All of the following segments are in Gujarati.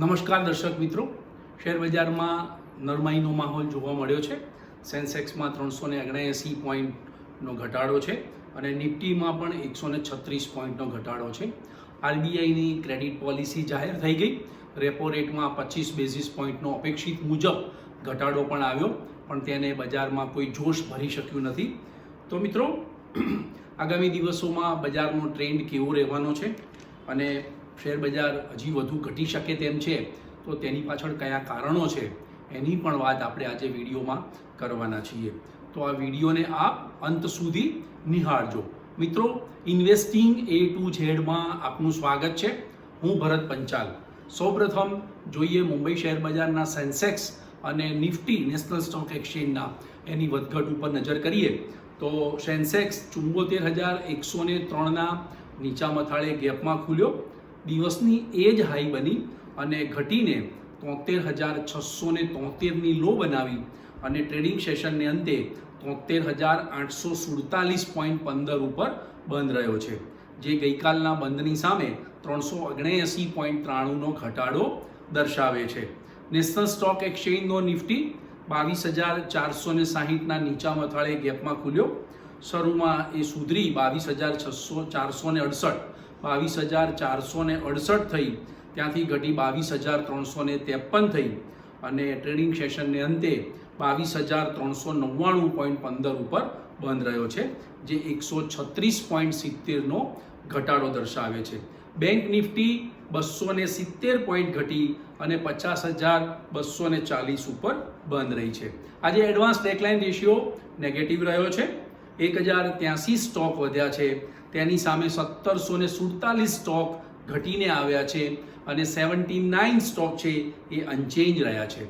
નમસ્કાર દર્શક મિત્રો. શેર બજારમાં નરમાઈનો માહોલ જોવા મળ્યો છે. સેન્સેક્સમાં ત્રણસો ને ઓગણએંસી પોઈન્ટનો ઘટાડો છે અને નિફ્ટીમાં પણ એકસો ને છત્રીસ પોઈન્ટનો ઘટાડો છે. આરબીઆઈની ક્રેડિટ પોલિસી જાહેર થઈ ગઈ. રેપો રેટમાં પચીસ બેઝિસ પોઈન્ટનો અપેક્ષિત મુજબ ઘટાડો પણ આવ્યો, પણ તેને બજારમાં કોઈ જોશ ભરી શક્યું નથી. તો મિત્રો, આગામી દિવસોમાં બજારનો ટ્રેન્ડ કેવો રહેવાનો છે? અને શેર બજાર હજી વધુ ઘટી શકે તેમ છે, તો તેની પાછળ કયા કારણો છે, એની પણ વાત આપણે આજે વિડીયોમાં કરવાના છીએ. તો આ વિડીયોને આપ અંત સુધી નિહાળજો. મિત્રો ઇન્વેસ્ટિંગ એ ટુ ઝેડમાં આપનું સ્વાગત છે. હું ભરત પંચાલ. સૌપ્રથમ જોઈએ મુંબઈ શેર બજારના સેન્સેક્સ અને નિફ્ટી, નેશનલ સ્ટોક એક્સચેન્જના. એની વધઘટ ઉપર નજર કરીએ, તો સેન્સેક્સ ચુંબોતેર હજાર એકસો ત્રણના નીચા મથાળે ગેપમાં ખુલ્યો. દિવસની એ જ હાઈ બની અને ઘટીને તોતેર હજાર છસો ને તોતેરની લો બનાવી અને ટ્રેડિંગ સેશનને અંતે તોતેર હજાર આઠસો સુડતાલીસ પોઈન્ટ પંદર ઉપર બંધ રહ્યો છે, જે ગઈકાલના બંધની સામે ત્રણસો ઓગણએંસી પોઈન્ટ ત્રાણુંનો ઘટાડો દર્શાવે છે. નેશનલ સ્ટોક એક્સચેન્જનો નિફ્ટી બાવીસ હજાર ચારસો ને સાહીઠના નીચા મથાળે ગેપમાં ખુલ્યો. શરૂમાં એ સુધરી બાવીસ હજાર છસો ચારસો ને અડસઠ બાવીસ હજાર ચારસો ને અડસઠ થઈ. ત્યાંથી ઘટી બાવીસ હજાર ત્રણસો ત્રેપન થઈ. અને ટ્રેડિંગ સેશનને અંતે બાવીસ હજાર ત્રણસો નવ્વાણું પોઈન્ટ પંદર ઉપર બંધ રહ્યો છે, જે એકસો છત્રીસ પોઈન્ટ સિત્તેરનો ઘટાડો દર્શાવે છે. બેંક નિફ્ટી બસો ને સિત્તેર પોઈન્ટ ઘટી અને પચાસ હજાર બસો ને ચાલીસ ઉપર બંધ રહી છે. આજે એડવાન્સ ડેકલાઇન રેશિયો નેગેટિવ રહ્યો છે. એક હજાર ત્યાંસી સ્ટોક વધ્યા છે. તેની સામે સત્તરસો ને સુડતાલીસ સ્ટોક ઘટીને આવ્યા છે અને સેવન્ટી નાઇન સ્ટોક છે એ અનચેન્જ રહ્યા છે.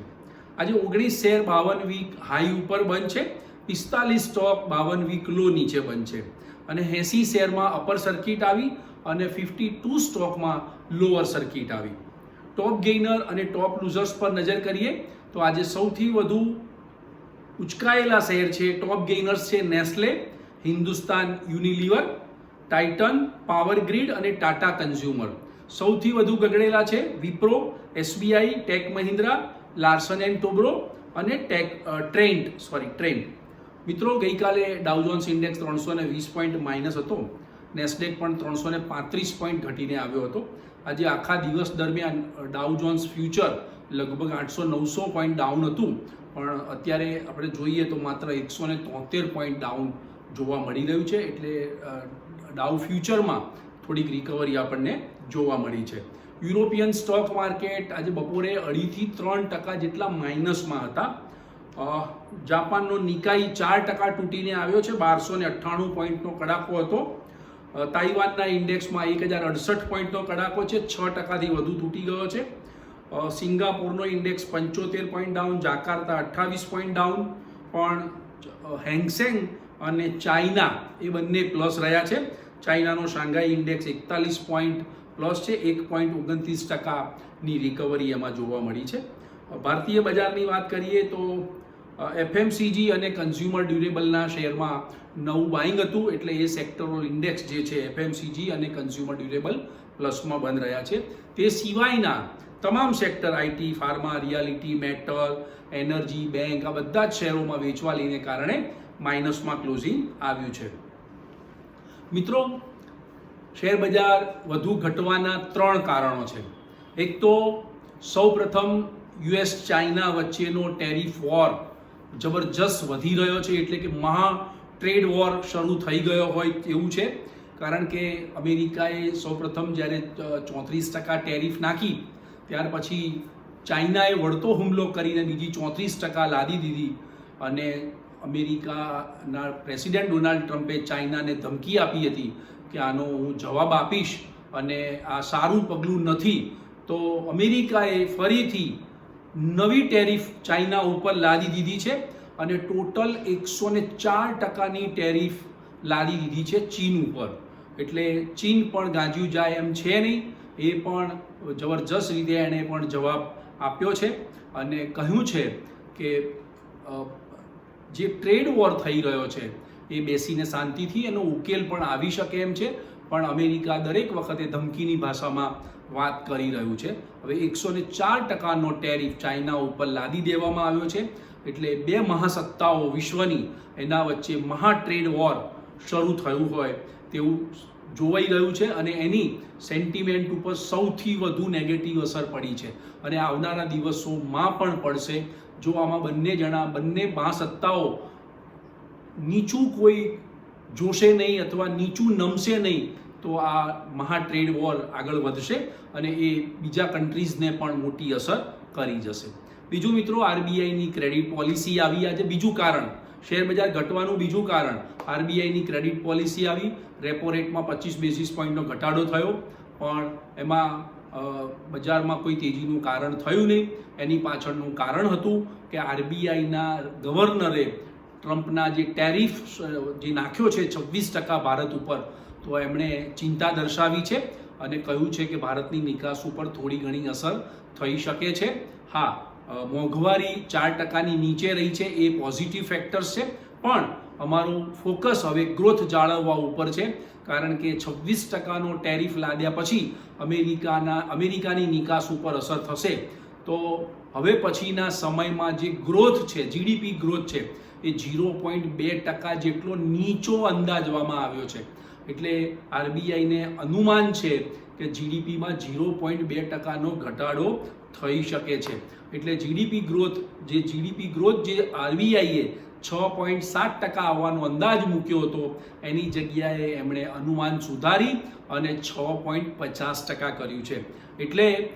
આજે ઓગણીસ શેર બાવન વીક હાઈ ઉપર બંધ છે, પિસ્તાલીસ સ્ટોક બાવન વીક લો નીચે બંધ છે અને એંસી શેરમાં અપર સર્કિટ આવી અને ફિફ્ટી ટુ સ્ટોકમાં લોઅર સર્કિટ આવી. ટોપ ગેઇનર અને ટોપ લૂઝર્સ પર નજર કરીએ તો આજે સૌથી વધુ ઉચકાયેલા શેર છે ટોપ ગેઇનર્સ છે Nestle, Hindustan Unilever Titan, power grid અને ટાટા કન્ઝ્યુમર. સૌથી વધુ ગગડેલા છે Wipro, SBI, tech Mahindra, Larsen and Toubro અને ટેક ટ્રેન્ડ સોરી ટ્રેન્ડ મિત્રો, ગઈકાલે ડાઉજોન્સ ઇન્ડેક્સ ત્રણસો ને વીસ પોઈન્ટ માઇનસ હતો. નેસ્ડેક પણ ત્રણસો ને પાંત્રીસ પોઈન્ટ ઘટીને આવ્યો હતો. આજે આખા દિવસ દરમિયાન ડાઉજોન્સ ફ્યુચર લગભગ આઠસો નવસો પોઈન્ટ ડાઉન હતું. પણ અત્યારે આપણે જોઈએ તો માત્ર એકસો ને તોતેર પોઈન્ટ ડાઉન જોવા મળી રહ્યું છે. એટલે ડાઉ ફ્યુચરમાં થોડીક રિકવરી આપણને જોવા મળી છે. યુરોપિયન સ્ટોક માર્કેટ આજે બપોરે અઢીથી ત્રણ ટકા જેટલા માઇનસમાં હતા. જાપાનનો નિકાઈ ચાર ટકા તૂટીને આવ્યો છે, બારસો ને અઠ્ઠાણું પોઈન્ટનો કડાકો હતો. તાઇવાનના ઇન્ડેક્સમાં એક હજાર અડસઠ પોઈન્ટનો કડાકો છે, છ ટકાથી વધુ તૂટી ગયો છે. સિંગાપોરનો ઇન્ડેક્સ પંચોતેર પોઈન્ટ ડાઉન જાકાર્તા અઠ્ઠાવીસ પોઈન્ટ ડાઉન પણ હેંગસેંગ અને ચાઇના એ બંને પ્લસ રહ્યા છે. ચાઇનાનો શાંઘાઈ ઇન્ડેક્સ એકતાલીસ પોઈન્ટ પ્લસ છે. એક પોઈન્ટ ઓગણત્રીસ ટકાની રિકવરી એમાં જોવા મળી છે. ભારતીય બજારની વાત કરીએ તો એફએમસીજી અને કન્ઝ્યુમર ડ્યુરેબલના શેરમાં નવું બાઇંગ હતું એટલે એ સેક્ટરલ ઇન્ડેક્સ જે છે એફએમસીજી અને કન્ઝ્યુમર ડ્યુરેબલ પ્લસમાં બંધ રહ્યા છે. તે સિવાયના તમામ sector IT pharma realty metal energy bank આ બધા જ શેરોમાં વેચવાલીને કારણે માઇનસમાં ક્લોઝિંગ આવ્યું છે. મિત્રો, શેર બજાર વધુ ઘટવાના ત્રણ કારણો છે. એક તો, સૌપ્રથમ યુએસ ચાઇના વચ્ચેનો ટેરિફ વોર જબરજસ્ત વધી રહ્યો છે, એટલે કે મહા ટ્રેડ વોર શરૂ થઈ ગયો હોય એવું છે. કારણ કે અમેરિકાએ સૌપ્રથમ જ્યારે ચોત્રીસ ટકા ટેરિફ નાખી, ત્યાર પછી ચાઇનાએ વળતો હુમલો કરીને બીજી ચોત્રીસ ટકા લાદી દીધી અને અમેરિકાના પ્રેસિડેન્ટ ડોનાલ્ડ ટ્રમ્પે ચાઇનાને ધમકી આપી હતી કે આનો હું જવાબ આપીશ અને આ સારું પગલું નથી, તો અમેરિકાએ ફરીથી નવી ટેરિફ ચાઇના ઉપર લાદી દીધી છે અને ટોટલ એકસો ને ચાર ટકાની ટેરિફ લાદી દીધી છે ચીન ઉપર. એટલે ચીન પણ ગાંજ્યું જાય એમ છે નહીં, એ પણ જબરજસ્ત રીતે એણે પણ જવાબ આપ્યો છે અને કહ્યું છે કે જે ટ્રેડ વોર થઈ રહ્યો છે, એ બેસીને શાંતિથી એનો ઉકેલ પણ આવી શકે એમ છે. પણ અમેરિકા દરેક વખતે ધમકીની ભાષામાં વાત કરી રહ્યું છે. હવે એકસો ને ચાર ટકાનો ટેરિફ ચાઇના ઉપર લાદી દેવામાં આવ્યો છે. એટલે બે મહાસત્તાઓ વિશ્વની, એના વચ્ચે મહા ટ્રેડ વોર શરૂ થયું હોય તેવું જોવાઈ રહ્યું છે અને એની સેન્ટિમેન્ટ ઉપર સૌથી વધુ નેગેટિવ અસર પડી છે. અને આવનારા દિવસોમાં પણ પડશે જો આમાં બંને જણા, બંને મહાસત્તાઓ નીચું કોઈ જોશે નહીં અથવા નીચું નમશે નહીં, તો આ મહા ટ્રેડ વોર આગળ વધશે અને એ બીજા કન્ટ્રીઝને પણ મોટી અસર કરી જશે. બીજું મિત્રો, આરબીઆઈની ક્રેડિટ પોલિસી આવી. આજે બીજું કારણ, શેર બજાર ઘટવાનું બીજું કારણ, આરબીઆઈની ક્રેડિટ પોલિસી આવી. રેપો રેટમાં પચીસ બેસિસ પોઈન્ટનો ઘટાડો થયો. પણ એમાં બજારમાં કોઈ તેજીનું કારણ થયું નહીં. એની પાછળનું કારણ હતું કે આરબીઆઈના ગવર્નરે ટ્રમ્પના જે ટેરિફ જે નાખ્યો છે છવ્વીસ ટકા ભારત ઉપર, તો એમણે ચિંતા દર્શાવી છે અને કહ્યું છે કે ભારતની નિકાસ ઉપર થોડી ઘણી અસર થઈ શકે છે. હા મોંઘવારી ચાર ટકાની નીચે રહી છે, એ પોઝિટિવ ફેક્ટર્સ છે. પણ અમારું ફોકસ હવે ગ્રોથ જાળવવા ઉપર છે. કારણ કે છવ્વીસ ટકાનો ટેરિફ લાદ્યા પછી અમેરિકાના, અમેરિકાની નિકાસ ઉપર અસર થશે. તો હવે પછીના સમયમાં જે ગ્રોથ છે જીડીપી ગ્રોથ છે, એ ઝીરો પોઈન્ટ બે ટકા જેટલો નીચો અંદાજવામાં આવ્યો છે. એટલે આરબીઆઈને અનુમાન છે કે જીડીપીમાં ઝીરો પોઈન્ટ બે ટકાનો ઘટાડો થઈ શકે છે. એટલે જીડીપી ગ્રોથ જે જીડીપી ગ્રોથ જે આરબીઆઈએ છ પોઈન્ટ સાત ટકા આવવાનો અંદાજ મૂક્યો હતો. એની જગ્યાએ એમણે અનુમાન સુધારી અને છ પોઈન્ટ પચાસ ટકા કર્યું છે. એટલે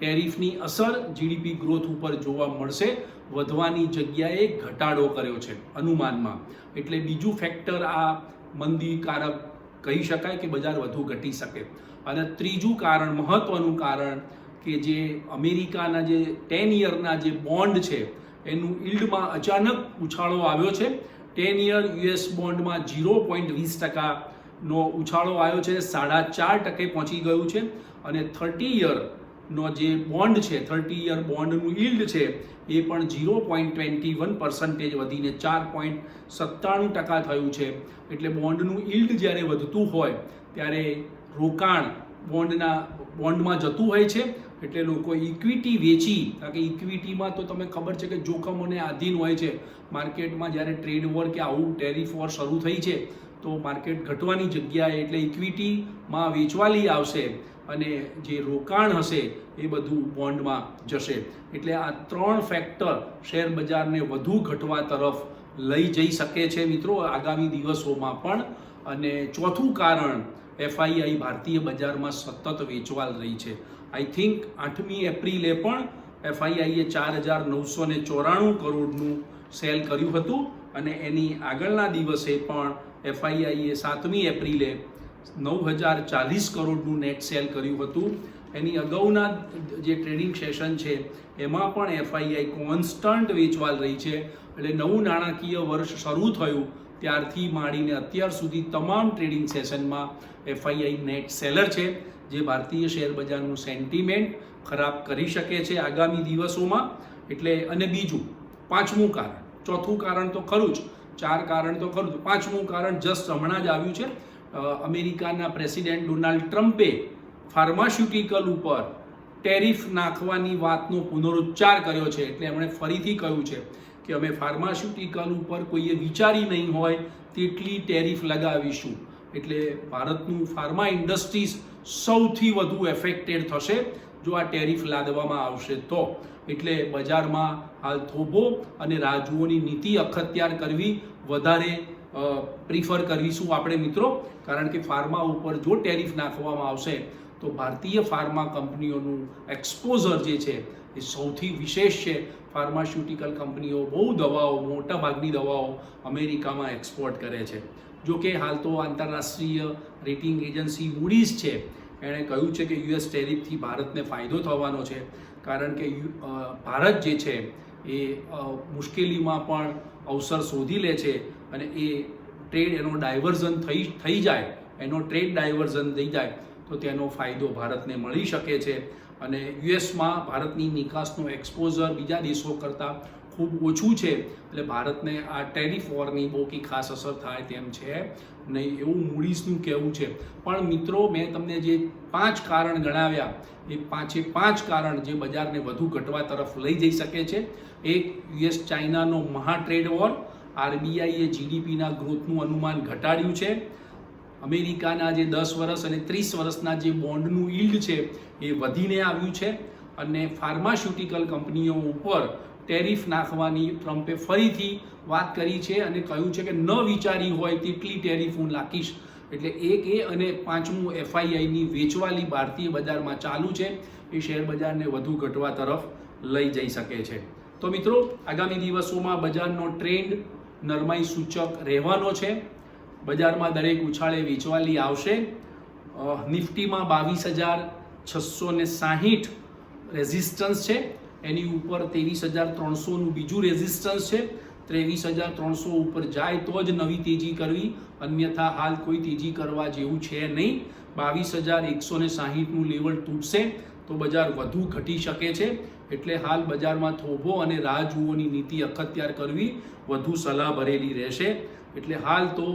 ટેરિફની અસર જીડીપી ગ્રોથ ઉપર જોવા મળશે. વધવાની જગ્યાએ ઘટાડો કર્યો છે અનુમાનમાં. એટલે બીજું ફેક્ટર આ મંદીકારક કહી શકાય કે બજાર વધુ ઘટી શકે. અને ત્રીજું કારણ, મહત્વનું કારણ કે જે અમેરિકાના જે ટેન યરના જે બોન્ડ છે એનું ઇલ્ડમાં અચાનક ઉછાળો આવ્યો છે. ટેન યર યુએસ બોન્ડમાં ઝીરો પોઈન્ટ વીસ ટકાનો ઉછાળો આવ્યો છે. સાડા ચાર ટકે પહોંચી ગયું છે. અને થર્ટી યરનો જે બોન્ડ છે થર્ટી યર બોન્ડનું ઇલ્ડ છે, એ પણ zero point twenty one percentage વધીને ચાર પોઈન્ટ સત્તાણું ટકા થયું છે. એટલે બોન્ડનું ઇલ્ડ જ્યારે વધતું હોય, ત્યારે રોકાણ બોન્ડના બોન્ડમાં જતું હોય છે. એટલે લોકો ઇક્વિટી વેચી, કારણ કે ઇક્વિટીમાં તો તમે ખબર છે કે જોખમોને આધીન હોય છે. માર્કેટમાં જ્યારે ટ્રેડ વોર કે આવું ટેરિફ વોર શરૂ થઈ છે, તો માર્કેટ ઘટવાની જગ્યાએ એટલે ઇક્વિટીમાં વેચવાલી આવશે અને જે રોકાણ હશે એ બધું બોન્ડમાં જશે. એટલે આ ત્રણ ફેક્ટર શેર બજારને વધુ ઘટવા તરફ લઈ જઈ શકે છે મિત્રો આગામી દિવસોમાં પણ. અને ચોથું કારણ એફઆઈઆઈ ભારતીય બજારમાં સતત વેચવાલ રહી છે. આઈ થિંક આઠમી એપ્રિલે પણ એફઆઈઆઈએ ચાર હજાર નવસો ને ચોરાણું કરોડનું સેલ કર્યું હતું અને એની આગળના દિવસે પણ એફઆઈઆઈએ સાતમી એપ્રિલે નવ હજાર ચાલીસ કરોડનું નેટ સેલ કર્યું હતું. એની અગાઉના જે ટ્રેડિંગ સેશન છે, એમાં પણ એફઆઈઆઈ કોન્સ્ટન્ટ વેચવાલ રહી છે. એટલે નવું નાણાકીય વર્ષ શરૂ થયું ત્યારથી માંડીને અત્યાર સુધી તમામ ટ્રેડિંગ સેશનમાં એફઆઈઆઈ નેટ સેલર છે. જે ભારતીય શેર બજારનું સેન્ટિમેન્ટ ખરાબ કરી શકે છે આગામી દિવસોમાં. એટલે અને બીજું, પાંચમું કારણ. ચોથું કારણ તો ખરું જ. ચાર કારણ તો ખરું પાંચમું કારણ જસ્ટ હમણાં જ આવ્યું છે. અમેરિકાના પ્રેસિડેન્ટ ડોનાલ્ડ ટ્રમ્પે ફાર્માસ્યુટિકલ ઉપર ટેરિફ નાખવાની વાતનો પુનરુચ્ચાર કર્યો છે. એટલે એમણે ફરીથી કહ્યું છે કે અમે ફાર્માસ્યુટિકલ ઉપર કોઈએ વિચારી નહીં હોય તેટલી ટેરિફ લગાવીશું. એટલે ભારતનું ફાર્મા ઇન્ડસ્ટ્રીઝ સૌથી વધુ એફેક્ટેડ થશે. જો આ ટેરિફ લાદવામાં આવશે તો. એટલે બજારમાં હાલ થોભો અને રાજુઓની નીતિ અખત્યાર કરવી વધારે પ્રિફર કરીશું આપણે મિત્રો? કારણ કે ફાર્મા ઉપર જો ટેરિફ નાખવામાં આવશે, તો ભારતીય ફાર્મા કંપનીઓનું એક્સપોઝર જે છે એ સૌથી વિશેષ છે. ફાર્માસ્યુટિકલ કંપનીઓ બહુ દવાઓ મોટા ભાગની દવાઓ અમેરિકામાં એક્સપોર્ટ કરે છે. જો કે હાલ તો આંતરરાષ્ટ્રીય રેટિંગ એજન્સી મૂડીઝ છે. એણે કહ્યું છે કે યુએસ ટેરિફથી ભારતને ફાયદો થવાનો છે. કારણ કે ભારત જે છે એ મુશ્કેલીમાં પણ અવસર શોધી લે છે અને એ ટ્રેડ એનો ડાયવર્ઝન થઈ થઈ જાય, એનો ટ્રેડ ડાયવર્ઝન થઈ જાય, તો તેનો ફાયદો ભારતને મળી શકે છે. અને યુએસમાં ભારતની નિકાસનો એક્સપોઝર બીજા દેશો કરતાં ખૂબ ઓછું છે. એટલે ભારતને આ ટેરિફ વોરની બહુ કંઈ ખાસ અસર થાય તેમ છે. નહીં એવું મૂડીઝનું કહેવું છે. પણ મિત્રો, મેં તમને જે પાંચ કારણ ગણાવ્યા, એ પાંચે પાંચ કારણ જે બજારને વધુ ઘટવા તરફ લઈ જઈ શકે છે. એક, યુએસ ચાઇનાનો મહા ટ્રેડ વોર, આરબીઆઈએ જીડીપીના ગ્રોથનું અનુમાન ઘટાડ્યું છે. અમેરિકાના જે દસ વર્ષ અને ત્રીસ વર્ષના જે બોન્ડનું યીલ્ડ છે, એ વધીને આવ્યું છે. અને ફાર્માસ્યુટિકલ કંપનીઓ ઉપર ટેરિફ નાખવાની ટ્રમ્પે ફરીથી વાત કરી છે અને કહ્યું છે કે ન વિચારી હોય તેટલી ટેરિફ હું નાખીશ. એટલે એક એ અને પાંચમું એફઆઈઆઈની વેચવાલી ભારતીય બજારમાં ચાલુ છે. એ શેર બજારને વધુ ઘટવા તરફ લઈ જઈ શકે છે. તો મિત્રો, આગામી દિવસોમાં બજારનો ટ્રેન્ડ નરમાઈ સૂચક રહેવાનો છે. બજારમાં દરેક ઉછાળે વેચવાલી આવશે. નિફ્ટીમાં બાવીસ હજાર છસો ને સાહીઠ રેઝિસ્ટન્સ છે. એની ઉપર ત્રેવીસ હજાર ત્રણસોનું બીજું રેઝિસ્ટન્સ છે. ત્રેવીસ હજાર ત્રણસો ઉપર જાય તો જ નવી તેજી કરવી. અન્યથા હાલ કોઈ તેજી કરવા જેવું છે નહીં. બાવીસ હજાર એકસો ને સાહીઠનું લેવલ તૂટશે તો બજાર વધુ ઘટી શકે છે. એટલે હાલ બજારમાં થોભો અને રાહ જુઓની નીતિ અખત્યાર કરવી. વધુ સલાહ ભરેલી રહેશે. એટલે હાલ તો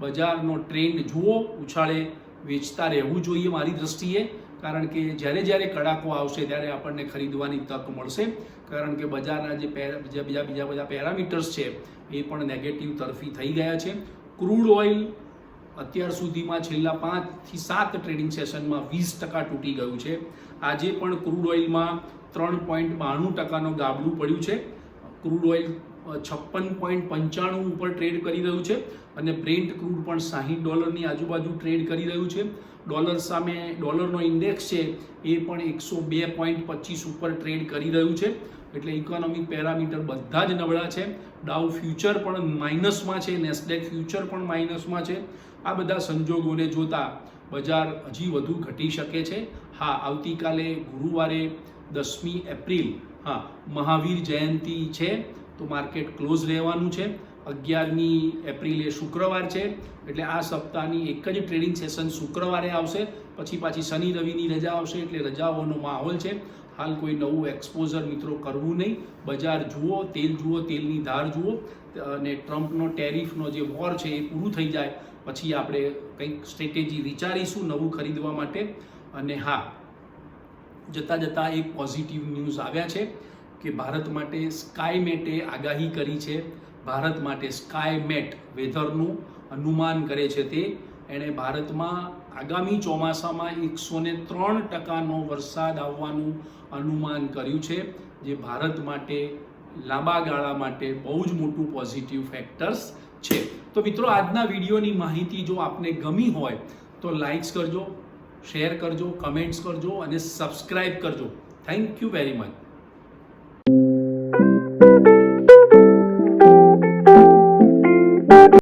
બજારનો ટ્રેન્ડ જુઓ, ઉછાળે, વેચતા રહેવું જોઈએ મારી દ્રષ્ટિએ. કારણ કે જ્યારે જ્યારે કડાકો આવશે ત્યારે આપણને ખરીદવાની તક મળશે. કારણ કે બજારના જે બીજા બીજા બીજા બધા પેરામીટર્સ છે, એ પણ નેગેટિવ તરફી થઈ ગયા છે. ક્રૂડ ઓઇલ અત્યાર સુધીમાં છેલ્લા પાંચથી સાત ટ્રેડિંગ સેશનમાં વીસ ટકા તૂટી ગયું છે. આજે પણ ક્રૂડ ઓઇલમાં ત્રણ પોઈન્ટ બાણું ટકાનો ગાબડું પડ્યું છે. ક્રૂડ ઓઇલ છપ્પન પોઈન્ટ પંચાણું ઉપર ટ્રેડ કરી રહ્યું છે અને બ્રેન્ટ ક્રૂડ પણ સાહીઠ ડોલરની આજુબાજુ ટ્રેડ કરી રહ્યું છે. ડોલર સામે ડોલરનો ઇન્ડેક્સ છે એ પણ એકસો બે પોઈન્ટ પચીસ ઉપર ટ્રેડ કરી રહ્યું છે. એટલે ઇકોનોમિક પેરામીટર બધા જ નબળા છે. ડાઉ ફ્યુચર પણ માઇનસમાં છે નેસ્ડેક ફ્યુચર પણ માઇનસમાં છે. આ બધા સંજોગોને જોતા બજાર હજી વધુ ઘટી શકે છે. હા, આવતીકાલે ગુરુવારે દસમી એપ્રિલ, હા, મહાવીર જયંતિ છે. તો માર્કેટ ક્લોઝ રહેવાનું છે. અગિયારમી એપ્રિલે શુક્રવાર છે. એટલે આ સપ્તાહની એક જ ટ્રેડિંગ સેશન શુક્રવારે આવશે. પછી પાછી શનિ રવિની રજા આવશે એટલે રજાઓનો માહોલ છે. હાલ કોઈ નવું એક્સપોઝર મિત્રો કરવું નહીં. બજાર જુઓ, તેલ જુઓ, તેલની ધાર જુઓ. અને ટ્રમ્પનો ટેરિફનો જે વોર છે એ પૂરું થઈ જાય. પછી આપણે કંઈક સ્ટ્રેટેજી વિચારીશું નવું ખરીદવા માટે. અને હા, જતાં જતાં એક પોઝિટિવ ન્યૂઝ આવ્યા છે. કે ભારત માટે સ્કાયમેટે આગાહી કરી છે. ભારત માટે સ્કાયમેટ વેધરનું અનુમાન કરે છે તે. એણે ભારતમાં આગામી ચોમાસામાં એકસો ને ત્રણ ટકાનો વરસાદ આવવાનું અનુમાન કર્યું છે, જે ભારત માટે લાંબા ગાળા માટે બહુ જ મોટું પોઝિટિવ ફેક્ટર્સ છે. તો મિત્રો, આજના વિડીયોની માહિતી જો આપને ગમી હોય, તો લાઇક્સ કરજો શેર કરજો કમેન્ટ્સ કરજો અને સબસ્ક્રાઇબ કરજો. Thank you very much